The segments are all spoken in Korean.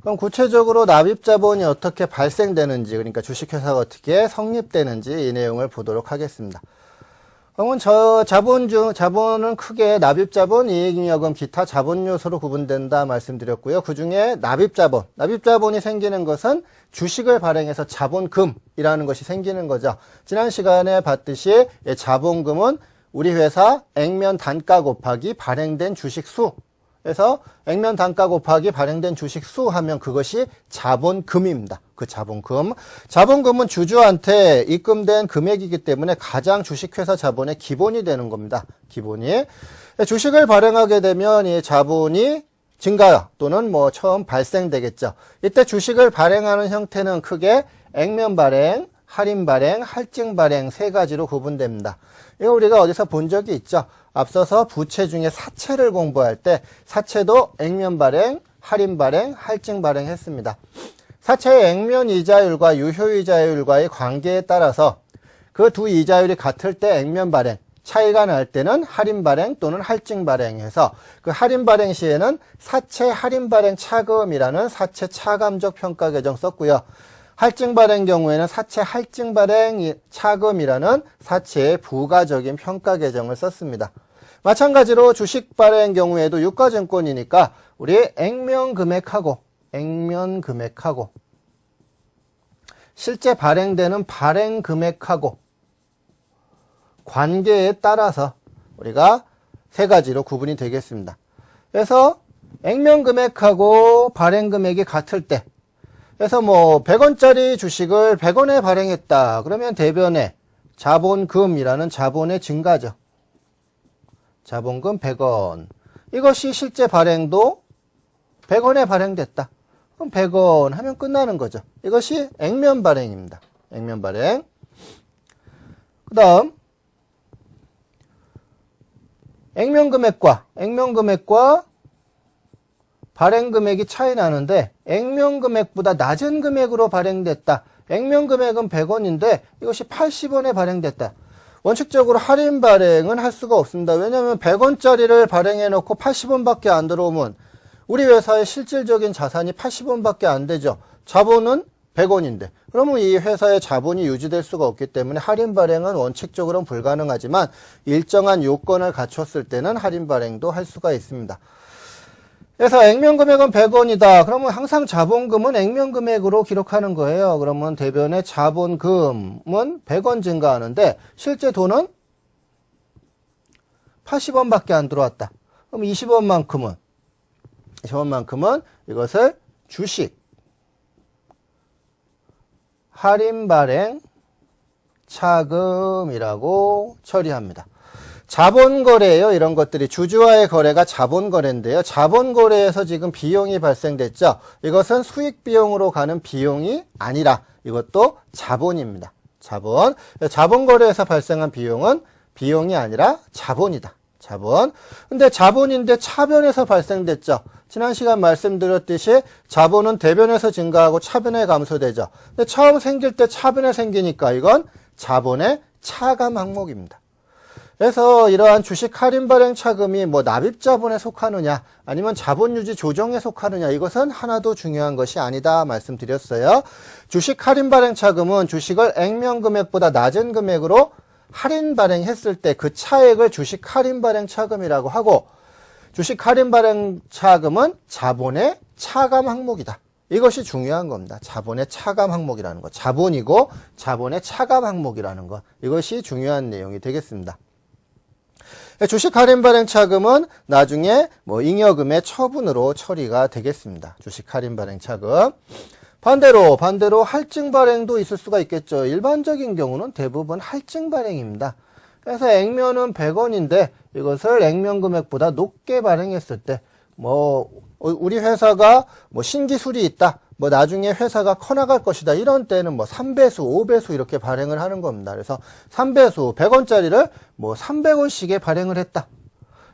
그럼 구체적으로 납입 자본이 어떻게 발생되는지 그러니까 주식회사가 어떻게 성립되는지 이 내용을 보도록 하겠습니다. 그러면 저 자본 중 자본은 크게 납입 자본, 이익잉여금, 기타 자본 요소로 구분된다 말씀드렸고요. 그 중에 납입 자본, 납입 자본이 생기는 것은 주식을 발행해서 자본금이라는 것이 생기는 거죠. 지난 시간에 봤듯이 이 자본금은 우리 회사 액면 단가 곱하기 발행된 주식 수. 그래서 액면 단가 곱하기 발행된 주식 수 하면 그것이 자본금입니다. 그 자본금. 자본금은 주주한테 입금된 금액이기 때문에 가장 주식회사 자본의 기본이 되는 겁니다. 기본이. 주식을 발행하게 되면 이 자본이 증가 또는 뭐 처음 발생되겠죠. 이때 주식을 발행하는 형태는 크게 액면 발행, 할인 발행, 할증 발행 세 가지로 구분됩니다. 이거 우리가 어디서 본 적이 있죠. 앞서서 부채 중에 사채를 공부할 때 사채도 액면 발행, 할인 발행, 할증 발행 했습니다. 사채의 액면 이자율과 유효 이자율과의 관계에 따라서 그 두 이자율이 같을 때 액면 발행, 차이가 날 때는 할인 발행 또는 할증 발행해서 그 할인 발행 시에는 사채 할인 발행 차금이라는 사채 차감적 평가 계정 썼고요. 할증 발행 경우에는 사채 할증 발행 차금이라는 사채의 부가적인 평가 계정을 썼습니다. 마찬가지로 주식 발행 경우에도 유가증권이니까 우리 액면 금액하고 액면 금액하고 실제 발행되는 발행 금액하고 관계에 따라서 우리가 세 가지로 구분이 되겠습니다. 그래서 액면 금액하고 발행 금액이 같을 때 그래서 뭐 100원짜리 주식을 100원에 발행했다. 그러면 대변에 자본금이라는 자본의 증가죠. 자본금 100원. 이것이 실제 발행도 100원에 발행됐다. 그럼 100원 하면 끝나는 거죠. 이것이 액면 발행입니다. 액면 발행. 그 다음 액면 금액과 액면 금액과 발행 금액이 차이 나는데 액면 금액보다 낮은 금액으로 발행됐다. 액면 금액은 100원인데 이것이 80원에 발행됐다. 원칙적으로 할인 발행은 할 수가 없습니다. 왜냐하면 100원짜리를 발행해 놓고 80원밖에 안 들어오면 우리 회사의 실질적인 자산이 80원밖에 안 되죠. 자본은 100원인데 그러면 이 회사의 자본이 유지될 수가 없기 때문에 할인 발행은 원칙적으로는 불가능하지만 일정한 요건을 갖췄을 때는 할인 발행도 할 수가 있습니다. 그래서 액면 금액은 100원이다. 그러면 항상 자본금은 액면 금액으로 기록하는 거예요. 그러면 대변의 자본금은 100원 증가하는데 실제 돈은 80원밖에 안 들어왔다. 그럼 20원만큼은 20원만큼은 이것을 주식 할인 발행 차금이라고 처리합니다. 자본거래예요. 이런 것들이 주주와의 거래가 자본거래인데요. 자본거래에서 지금 비용이 발생됐죠. 이것은 수익 비용으로 가는 비용이 아니라 이것도 자본입니다. 자본. 자본거래에서 발생한 비용은 비용이 아니라 자본이다. 자본. 근데 자본인데 차변에서 발생됐죠. 지난 시간 말씀드렸듯이 자본은 대변에서 증가하고 차변에 감소되죠. 근데 처음 생길 때 차변에 생기니까 이건 자본의 차감 항목입니다. 그래서 이러한 주식 할인 발행 차금이 뭐 납입 자본에 속하느냐 아니면 자본 유지 조정에 속하느냐 이것은 하나도 중요한 것이 아니다 말씀드렸어요. 주식 할인 발행 차금은 주식을 액면 금액보다 낮은 금액으로 할인 발행했을 때 그 차액을 주식 할인 발행 차금이라고 하고 주식 할인 발행 차금은 자본의 차감 항목이다. 이것이 중요한 겁니다. 자본의 차감 항목이라는 것. 자본이고 자본의 차감 항목이라는 것. 이것이 중요한 내용이 되겠습니다. 주식 할인 발행 차금은 나중에 뭐 잉여금의 처분으로 처리가 되겠습니다. 주식 할인 발행 차금. 반대로 반대로 할증 발행도 있을 수가 있겠죠. 일반적인 경우는 대부분 할증 발행입니다. 그래서 액면은 100원인데 이것을 액면 금액보다 높게 발행했을 때 뭐 우리 회사가 뭐 신기술이 있다. 뭐 나중에 회사가 커나갈 것이다. 이런 때는 뭐 3배수, 5배수 이렇게 발행을 하는 겁니다. 그래서 3배수, 100원짜리를 뭐 300원씩에 발행을 했다.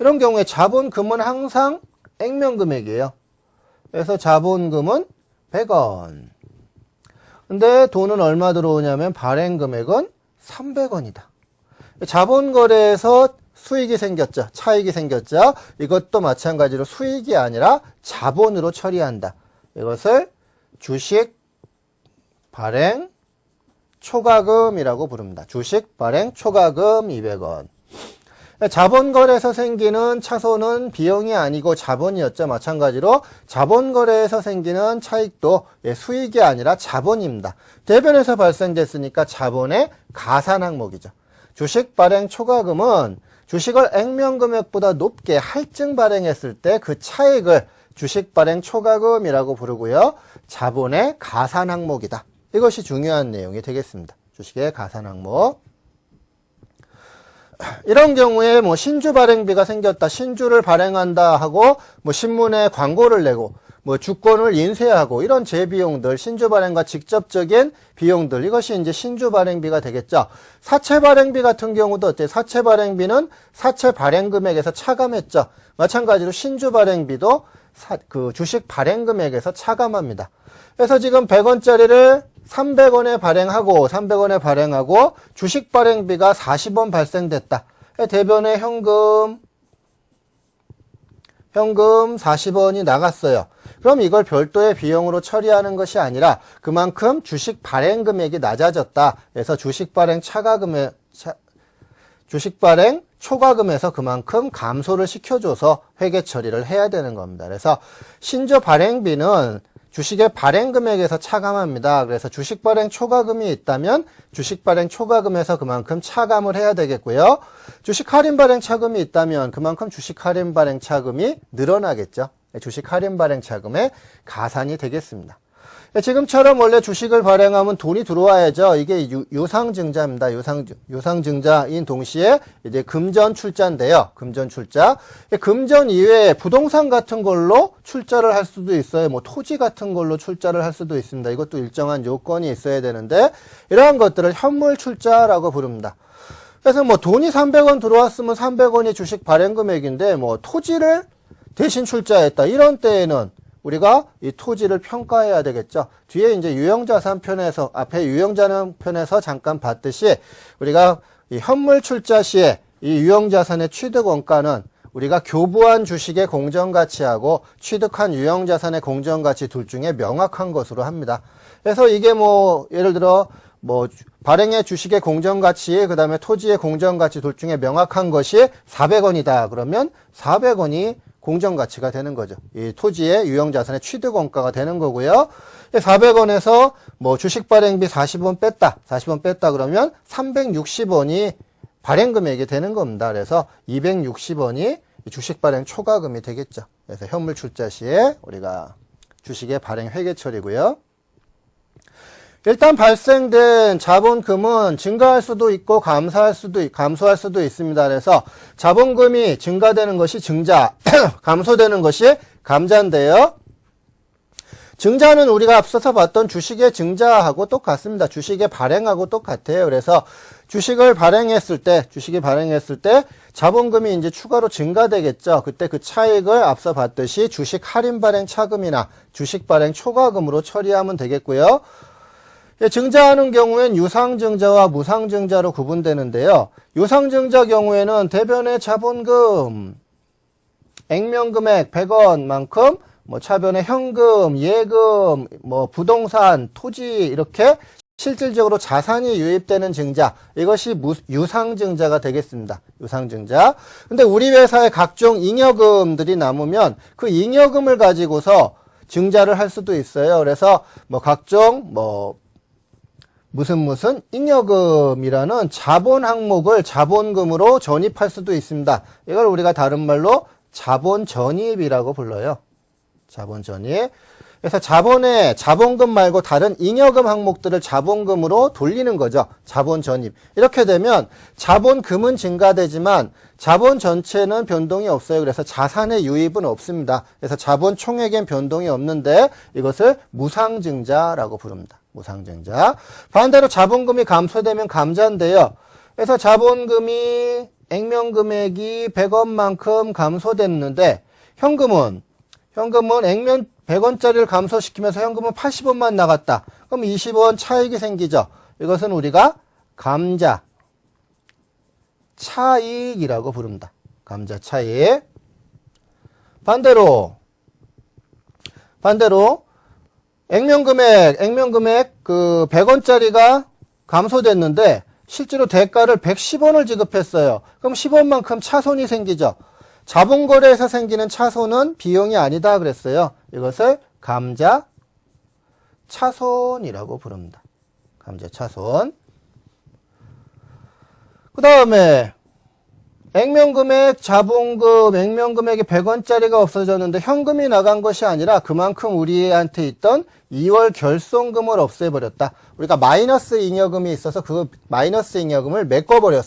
이런 경우에 자본금은 항상 액면 금액이에요. 그래서 자본금은 100원. 근데 돈은 얼마 들어오냐면 발행 금액은 300원이다. 자본 거래에서 수익이 생겼죠. 차익이 생겼죠. 이것도 마찬가지로 수익이 아니라 자본으로 처리한다. 이것을 주식 발행 초과금이라고 부릅니다. 주식 발행 초과금 200원. 자본거래에서 생기는 차손은 비용이 아니고 자본이었죠. 마찬가지로 자본거래에서 생기는 차익도 예, 수익이 아니라 자본입니다. 대변에서 발생됐으니까 자본의 가산 항목이죠. 주식 발행 초과금은 주식을 액면 금액보다 높게 할증 발행했을 때 그 차익을 주식 발행 초과금이라고 부르고요. 자본의 가산 항목이다. 이것이 중요한 내용이 되겠습니다. 주식의 가산 항목. 이런 경우에 뭐 신주 발행비가 생겼다, 신주를 발행한다 하고 뭐 신문에 광고를 내고 뭐 주권을 인쇄하고 이런 재비용들, 신주 발행과 직접적인 비용들 이것이 이제 신주 발행비가 되겠죠. 사채 발행비 같은 경우도 어때요? 사채 발행비는 사채 발행 금액에서 차감했죠. 마찬가지로 신주 발행비도 사- 그 주식 발행 금액에서 차감합니다. 그래서 지금 100원짜리를 300원에 발행하고 300원에 발행하고 주식 발행비가 40원 발생됐다. 대변에 현금 현금 40원이 나갔어요. 그럼 이걸 별도의 비용으로 처리하는 것이 아니라 그만큼 주식 발행 금액이 낮아졌다. 그래서 주식 발행 차가 금액 차- 주식 발행 초과금에서 그만큼 감소를 시켜줘서 회계 처리를 해야 되는 겁니다. 그래서 신조 발행비는 주식의 발행 금액에서 차감합니다. 그래서 주식 발행 초과금이 있다면 주식 발행 초과금에서 그만큼 차감을 해야 되겠고요. 주식 할인 발행 차금이 있다면 그만큼 주식 할인 발행 차금이 늘어나겠죠. 주식 할인 발행 차금의 가산이 되겠습니다. 예, 지금처럼 원래 주식을 발행하면 돈이 들어와야죠. 이게 유, 유상증자입니다. 유상, 유상증자인 동시에 이제 금전 출자인데요. 금전 출자. 예, 금전 이외에 부동산 같은 걸로 출자를 할 수도 있어요. 뭐 토지 같은 걸로 출자를 할 수도 있습니다. 이것도 일정한 요건이 있어야 되는데 이러한 것들을 현물 출자라고 부릅니다. 그래서 뭐 돈이 300원 들어왔으면 300원이 주식 발행 금액인데 뭐 토지를 대신 출자했다. 이런 때에는 우리가 이 토지를 평가해야 되겠죠. 뒤에 이제 유형자산 편에서 앞에 유형자산 편에서 잠깐 봤듯이 우리가 이 현물 출자 시에 이 유형자산의 취득 원가는 우리가 교부한 주식의 공정가치하고 취득한 유형자산의 공정가치 둘 중에 명확한 것으로 합니다. 그래서 이게 뭐 예를 들어 뭐 주- 발행의 주식의 공정가치 그 다음에 토지의 공정가치 둘 중에 명확한 것이 400원이다. 그러면 400원이 공정가치가 되는 거죠. 이 토지의 유형자산의 취득원가가 되는 거고요. 400원에서 뭐 주식 발행비 40원 뺐다. 40원 뺐다 그러면 360원이 발행금액이 되는 겁니다. 그래서 260원이 주식 발행 초과금이 되겠죠. 그래서 현물 출자 시에 우리가 주식의 발행 회계 처리고요. 일단 발생된 자본금은 증가할 수도 있고 감소할 수도 있- 감소할 수도 있습니다. 그래서 자본금이 증가되는 것이 증자, 감소되는 것이 감자인데요. 증자는 우리가 앞서서 봤던 주식의 증자하고 똑같습니다. 주식의 발행하고 똑같아요. 그래서 주식을 발행했을 때, 주식이 발행했을 때 자본금이 이제 추가로 증가되겠죠. 그때 그 차익을 앞서 봤듯이 주식 할인 발행 차금이나 주식 발행 초과금으로 처리하면 되겠고요. 예, 증자하는 경우엔 유상증자와 무상증자로 구분되는데요. 유상증자 경우에는 대변의 자본금, 액면금액 100원만큼 뭐 차변의 현금, 예금, 뭐 부동산, 토지 이렇게 실질적으로 자산이 유입되는 증자 이것이 무- 유상증자가 되겠습니다. 유상증자. 근데 우리 회사의 각종 잉여금들이 남으면 그 잉여금을 가지고서 증자를 할 수도 있어요. 그래서 뭐 각종 뭐 무슨 무슨 잉여금이라는 자본 항목을 자본금으로 전입할 수도 있습니다. 이걸 우리가 다른 말로 자본 전입이라고 불러요. 자본 전입. 그래서 자본의 자본금 말고 다른 잉여금 항목들을 자본금으로 돌리는 거죠. 자본 전입. 이렇게 되면 자본금은 증가되지만 자본 전체는 변동이 없어요. 그래서 자산의 유입은 없습니다. 그래서 자본 총액엔 변동이 없는데 이것을 무상증자라고 부릅니다. 무상증자. 반대로 자본금이 감소되면 감자인데요. 그래서 자본금이 액면 금액이 100원만큼 감소됐는데 현금은 현금은 액면 100원짜리를 감소시키면서 현금은 80원만 나갔다. 그럼 20원 차익이 생기죠. 이것은 우리가 감자 차익이라고 부릅니다. 감자 차익. 반대로 반대로 액면금액, 액면금액 그 100원짜리가 감소됐는데 실제로 대가를 110원을 지급했어요. 그럼 10원만큼 차손이 생기죠. 자본거래에서 생기는 차손은 비용이 아니다 그랬어요. 이것을 감자 차손이라고 부릅니다. 감자 차손. 그 다음에 액면금액, 자본금, 액면금액이 100원짜리가 없어졌는데 현금이 나간 것이 아니라 그만큼 우리한테 있던 2월 결손금을 없애버렸다. 우리가 마이너스 잉여금이 있어서 그 마이너스 잉여금을 메꿔버렸어.